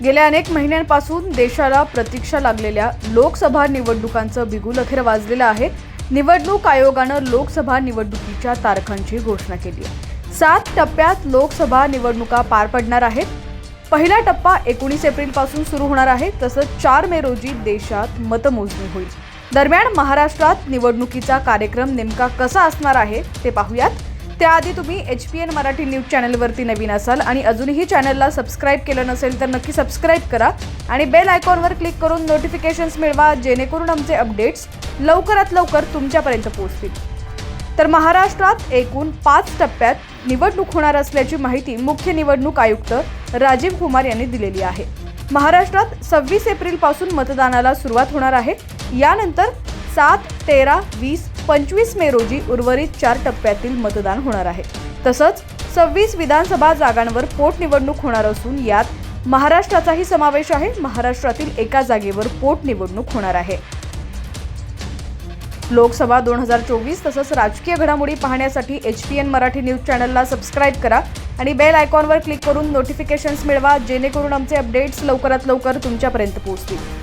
गेल्या अनेक महिन्यांपासून देशाला प्रतीक्षा लागलेल्या लोकसभा निवडणुकांचं बिगुल अखेर वाजलेलं आहे. निवडणूक आयोगानं लोकसभा निवडणुकीच्या तारखांची घोषणा केली आहे. सात टप्प्यात लोकसभा निवडणुका पार पडणार आहेत. पहिला टप्पा एकोणीस एप्रिलपासून सुरू होणार आहे. तसंच चार मे रोजी देशात मतमोजणी होईल. दरम्यान महाराष्ट्रात निवडणुकीचा कार्यक्रम नेमका कसा असणार आहे ते पाहूयात. त्याआधी तुम्ही H P N Marathi news चॅनलवरती नवीन असाल आणि अजूनही चॅनलला सबस्क्राईब केलं नसेल तर नक्की सबस्क्राईब करा आणि बेल आयकॉनवर क्लिक करून नोटिफिकेशन्स मिळवा जेणेकरून आमचे अपडेट्स लवकरात लवकर तुमच्यापर्यंत पोहोचतील. तर महाराष्ट्रात एकूण पाच टप्प्यात निवडणूक होणार असल्याची माहिती मुख्य निवडणूक आयुक्त राजीव कुमार यांनी दिलेली आहे. महाराष्ट्रात सव्वीस एप्रिलपासून मतदानाला सुरुवात होणार आहे. यानंतर सात तेरा वीस पंचवीस मे रोजी उर्वरित चार टप्प्यातील मतदान होणार आहे. तसंच सव्वीस विधानसभा जागांवर पोटनिवडणूक होणार असून यात महाराष्ट्राचाही समावेश आहे. महाराष्ट्रातील एका जागेवर पोटनिवडणूक होणार आहे. लोकसभा दोन हजार चोवीस तसंच राजकीय घडामोडी पाहण्यासाठी H P N Marathi news चॅनलला सबस्क्राईब करा आणि बेल आयकॉनवर क्लिक करून नोटिफिकेशन्स मिळवा जेणेकरून आमचे अपडेट्स लवकरात लवकर तुमच्यापर्यंत पोहोचतील.